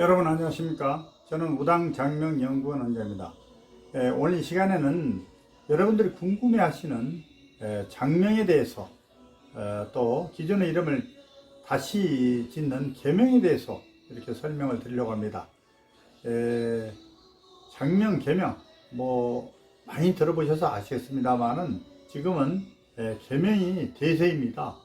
여러분 안녕하십니까? 저는 우당 장명 연구원 원장입니다. 에, 오늘 이 시간에는 여러분들이 궁금해하시는 에, 장명에 대해서 어, 또 기존의 이름을 다시 짓는 개명에 대해서 이렇게 설명을 드리려고 합니다. 에, 장명 개명 뭐 많이 들어보셔서 아시겠습니다만은 지금은 에, 개명이 대세입니다.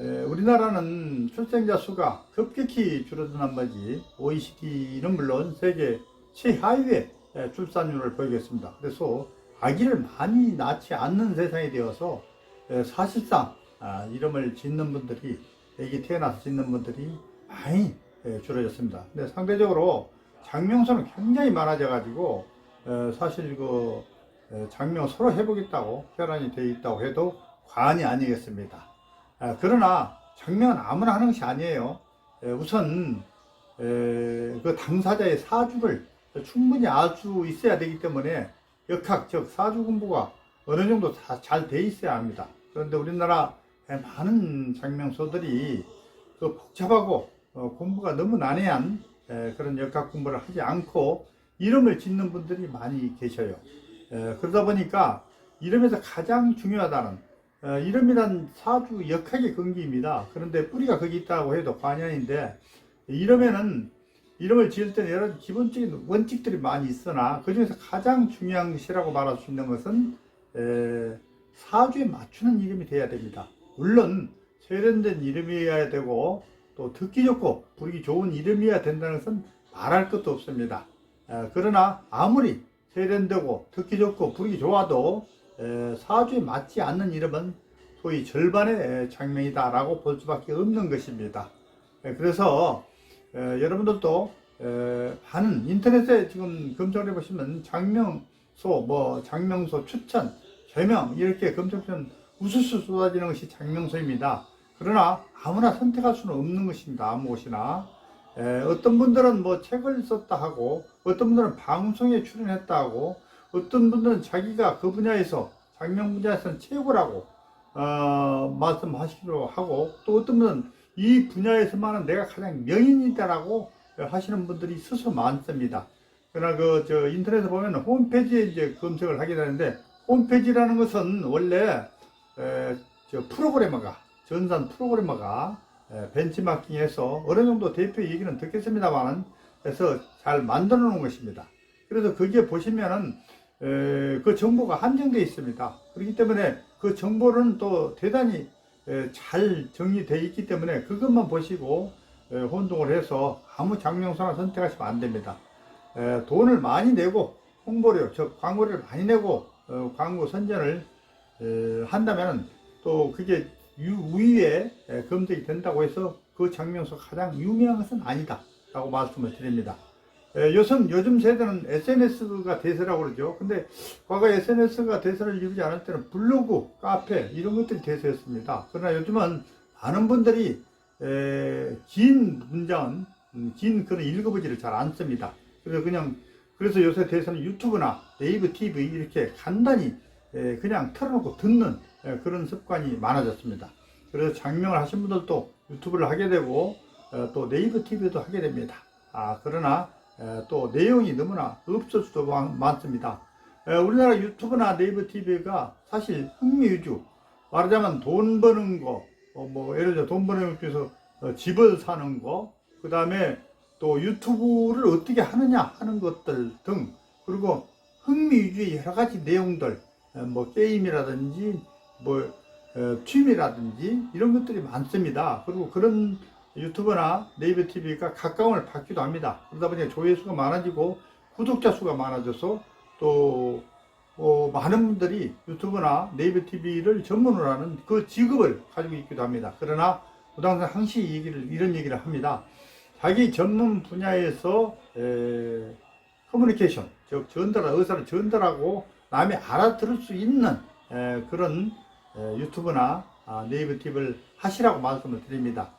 에, 우리나라는 출생자 수가 급격히 줄어드는 바지 OECD는 물론 세계 최하위의 에, 출산율을 보이겠습니다. 그래서 아기를 많이 낳지 않는 세상이 되어서 에, 사실상 아, 이름을 짓는 분들이 아기 태어나서 짓는 분들이 많이 에, 줄어졌습니다. 근데 상대적으로 장명소는 굉장히 많아져 가지고 사실 그 에, 장명 서로 해보겠다고 혈안이 되어 있다고 해도 과언이 아니겠습니다. 아, 그러나 장명은 아무나 하는 것이 아니에요. 에, 우선 에, 그 당사자의 사주를 충분히 알수 있어야 되기 때문에 역학 즉 사주 공부가 어느 정도 잘 돼 있어야 합니다. 그런데 우리나라 많은 장명소들이 그 복잡하고 어, 공부가 너무 난해한 에, 그런 역학 공부를 하지 않고 이름을 짓는 분들이 많이 계셔요. 에, 그러다 보니까 이름에서 가장 중요하다는 어, 이름이란 사주 역학의 근기입니다. 그런데 뿌리가 거기 있다고 해도 과언인데 이름에는 이름을 지을 때는 여러 기본적인 원칙들이 많이 있으나 그 중에서 가장 중요한 것이라고 말할 수 있는 것은 에, 사주에 맞추는 이름이 돼야 됩니다. 물론 세련된 이름이어야 되고 또 듣기 좋고 부르기 좋은 이름이어야 된다는 것은 말할 것도 없습니다. 에, 그러나 아무리 세련되고 듣기 좋고 부르기 좋아도 에, 사주에 맞지 않는 이름은 소위 절반의 장명이다라고 볼 수밖에 없는 것입니다. 에, 그래서 에, 여러분들도 에, 많은 인터넷에 지금 검색을 해보시면 장명소, 뭐 장명소 추천, 개명 이렇게 검색하면 우수수 쏟아지는 것이 장명소입니다. 그러나 아무나 선택할 수는 없는 것입니다. 아무 곳이나. 에, 어떤 분들은 뭐 책을 썼다 하고 어떤 분들은 방송에 출연했다 하고 어떤 분들은 자기가 그 분야에서 장명 분야에서는 최고라고 어, 말씀하시기로 하고 또 어떤 분은 이 분야에서만은 내가 가장 명인이다라고 하시는 분들이 스스로 많습니다. 그러나 그 저 인터넷에 보면 홈페이지에 이제 검색을 하게 되는데 홈페이지라는 것은 원래 에, 저 프로그래머가 전산 프로그래머가 에, 벤치마킹해서 어느 정도 대표 얘기는 듣겠습니다만은 해서 잘 만들어 놓은 것입니다. 그래서 거기에 보시면은 에, 그 정보가 한정되어 있습니다. 그렇기 때문에 그 정보는 또 대단히 에, 잘 정리되어 있기 때문에 그것만 보시고 에, 혼동을 해서 아무 장명소나 선택하시면 안 됩니다. 에, 돈을 많이 내고 홍보료, 즉 광고료를 많이 내고 어, 광고 선전을 에, 한다면 또 그게 유, 우위에 에, 검색이 된다고 해서 그 장명소가 가장 유명한 것은 아니다 라고 말씀을 드립니다. 에, 요즘, 요즘 세대는 SNS가 대세라고 그러죠. 근데 과거 SNS가 대세를 이루지 않을 때는 블로그, 카페, 이런 것들이 대세였습니다. 그러나 요즘은 많은 분들이, 에, 긴 문장은, 음, 긴 글은 읽어보지를 잘 않습니다. 그래서 그냥, 그래서 요새 대세는 유튜브나 네이버 TV 이렇게 간단히, 에, 그냥 틀어놓고 듣는 에, 그런 습관이 많아졌습니다. 그래서 장명을 하신 분들도 유튜브를 하게 되고, 어, 또 네이버 TV도 하게 됩니다. 아, 그러나, 에, 또 내용이 너무나 없을 수도 많- 많습니다. 에, 우리나라 유튜브나 네이버 TV가 사실 흥미 위주, 말하자면 돈 버는 거, 어, 뭐 예를 들어 돈 버는 것 중에서 어, 집을 사는 거, 그 다음에 또 유튜브를 어떻게 하느냐 하는 것들 등, 그리고 흥미 위주의 여러 가지 내용들, 에, 뭐 게임이라든지 뭐 어, 취미라든지 이런 것들이 많습니다. 그리고 그런 유튜브나 네이버 TV가 가까움을 받기도 합니다. 그러다 보니까 조회수가 많아지고 구독자 수가 많아져서 또 어, 많은 분들이 유튜브나 네이버 TV를 전문으로 하는 그 직업을 가지고 있기도 합니다. 그러나 부당산 항시 얘기를 이런 얘기를 합니다. 자기 전문 분야에서 에, 커뮤니케이션, 즉 전달, 의사를 전달하고 남이 알아들을 수 있는 에, 그런 에, 유튜브나 아, 네이버 TV를 하시라고 말씀을 드립니다.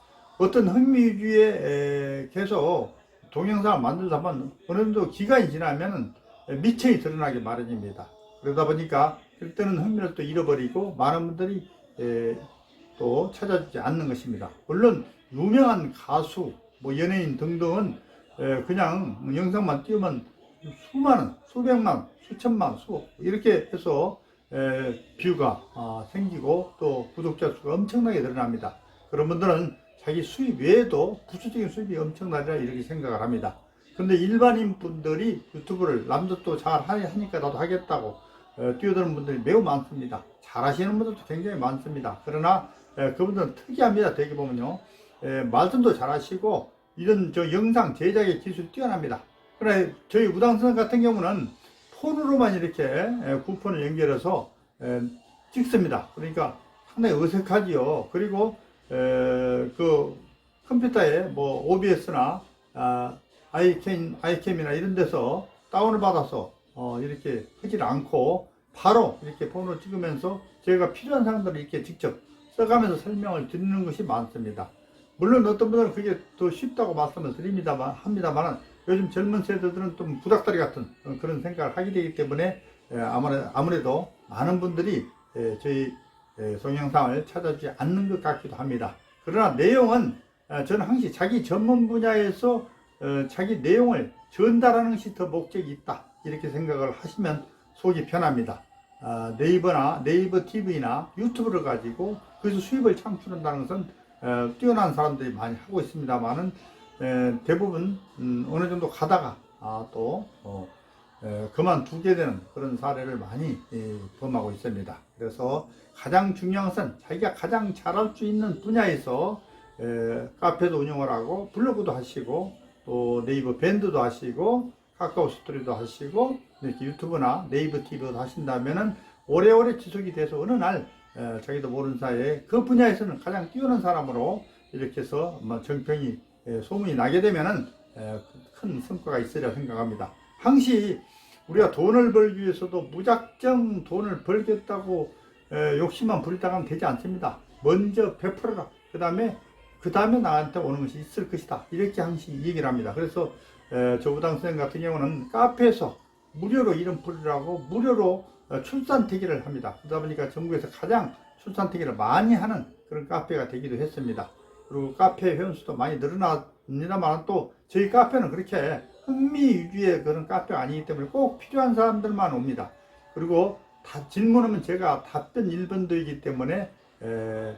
어떤 흥미 위주의 에, 계속 동영상을 만들다 보면 어느 정도 기간이 지나면 미천이 드러나게 마련입니다. 그러다 보니까 그때는 흥미를 또 잃어버리고 많은 분들이 에, 또 찾아주지 않는 것입니다. 물론 유명한 가수, 뭐 연예인 등등은 에, 그냥 영상만 띄우면 수많은, 수백만, 수천만, 수 이렇게 해서 에, 뷰가 아, 생기고 또 구독자 수가 엄청나게 늘어납니다. 그런 분들은 자기 수입 외에도 부수적인 수입이 엄청나리라 이렇게 생각을 합니다. 근데 일반인 분들이 유튜브를 남도 또 잘 하니까 나도 하겠다고 어, 뛰어드는 분들이 매우 많습니다. 잘 하시는 분들도 굉장히 많습니다. 그러나 에, 그분들은 특이합니다. 되게 보면요. 에, 말씀도 잘 하시고 이런 저 영상 제작의 기술이 뛰어납니다. 그러나 저희 우당선 같은 경우는 폰으로만 이렇게 에, 쿠폰을 연결해서 에, 찍습니다. 그러니까 상당히 어색하지요. 그리고 에, 그 컴퓨터에 뭐 OBS나 아, 아이캠, 아이캠이나 이런 데서 다운을 받아서 어, 이렇게 하질 않고 바로 이렇게 폰으로 찍으면서 제가 필요한 사람들을 이렇게 직접 써가면서 설명을 드리는 것이 많습니다. 물론 어떤 분들은 그게 더 쉽다고 말씀을 드립니다만 합니다만 요즘 젊은 세대들은 좀 부닥다리 같은 어, 그런 생각을 하게 되기 때문에 에, 아무래도, 많은 분들이 에, 저희 에, 동영상을 찾아주지 않는 것 같기도 합니다. 그러나 내용은 어, 저는 항상 자기 전문 분야에서 어, 자기 내용을 전달하는 것이 더 목적이 있다 이렇게 생각을 하시면 속이 편합니다. 아, 네이버나 네이버 TV나 유튜브를 가지고 그래서 수입을 창출한다는 것은 어, 뛰어난 사람들이 많이 하고 있습니다만은 대부분 음, 어느 정도 가다가 아, 또 어, 에, 그만두게 되는 그런 사례를 많이 예, 범하고 있습니다. 그래서 가장 중요한 것은 자기가 가장 잘할 수 있는 분야에서 에, 카페도 운영을 하고 블로그도 하시고 또 네이버 밴드도 하시고 카카오 스토리도 하시고 이렇게 유튜브나 네이버 TV도 하신다면은 오래오래 지속이 돼서 어느 날 에, 자기도 모르는 사이에 그 분야에서는 가장 뛰어난 사람으로 이렇게 해서 뭐 정평이 에, 소문이 나게 되면은 에, 큰 성과가 있으리라 생각합니다. 항시 우리가 돈을 벌기 위해서도 무작정 돈을 벌겠다고 에, 욕심만 부리다가는 되지 않습니다. 먼저 베풀어라. 그 다음에 그 다음에 나한테 오는 것이 있을 것이다. 이렇게 항상 얘기를 합니다. 그래서 에, 조부당 선생 같은 경우는 카페에서 무료로 이름 부르라고 무료로 어, 출산 태기를 합니다. 그러다 보니까 전국에서 가장 출산 태기를 많이 하는 그런 카페가 되기도 했습니다. 그리고 카페 회원수도 많이 늘어납니다만 또 저희 카페는 그렇게 흥미 위주의 그런 카페가 아니기 때문에 꼭 필요한 사람들만 옵니다. 그리고 다 질문하면 제가 답변 1번도이기 때문에 에,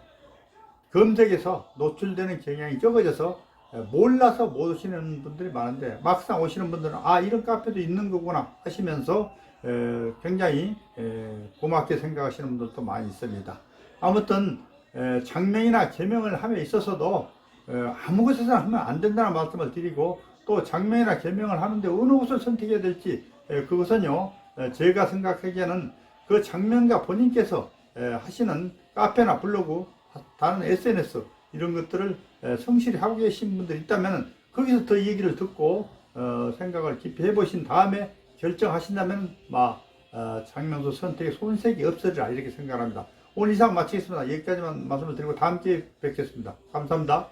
검색에서 노출되는 경향이 적어져서 에, 몰라서 못 오시는 분들이 많은데 막상 오시는 분들은 아 이런 카페도 있는 거구나 하시면서 에, 굉장히 에, 고맙게 생각하시는 분들도 많이 있습니다. 아무튼 에, 장명이나 개명을 함에 있어서도 에, 아무 곳에서나 하면 안 된다는 말씀을 드리고 또 장명이나 개명을 하는데 어느 곳을 선택해야 될지 에, 그것은요 에, 제가 생각하기에는 그 장면가 본인께서 에, 하시는 카페나 블로그 다- 다른 SNS 이런 것들을 에, 성실히 하고 계신 분들이 있다면 거기서 더 얘기를 듣고 어, 생각을 깊이 해보신 다음에 결정하신다면 막 어, 장명도 선택에 손색이 없으리라 이렇게 생각합니다. 오늘 이상 마치겠습니다. 여기까지만 말씀을 드리고 다음 기회에 뵙겠습니다. 감사합니다.